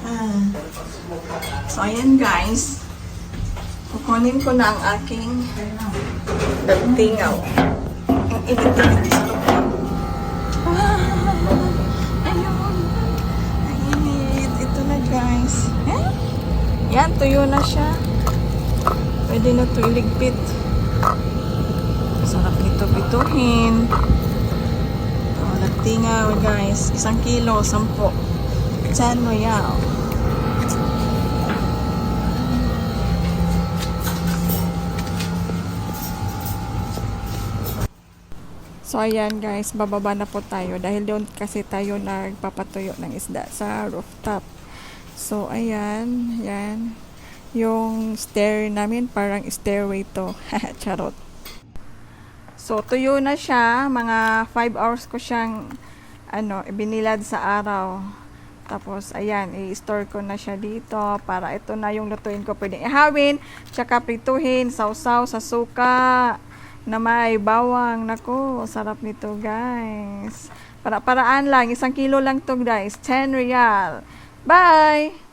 Ah. So, ayan guys. Kukunin ko na ang aking dagtingaw. Ang init-init. Ah, ayun. Ang init. Ito guys. Eh? Yan, tuyo na siya. Pwede na ito iligpit. Sarap nito pituhin. Oh, nagtingaw guys. Isang kilo, sampo. Chan mo yaw. So ayan guys, bababa na po tayo dahil doon kasi tayo nagpapatuyo ng isda sa rooftop. So ayan, yan. Yung stair namin parang stairway to. Charot. So tuyo na siya, mga 5 hours ko siyang ano, binilad sa araw. Tapos, ayan, i-store ko na siya dito para ito na yung lutuin ko. Pwede ihawin, tsaka prituhin, sausaw sa suka na may bawang. Nako, sarap nito, guys. Para-paraan lang, isang kilo lang to, guys. 10 real. Bye!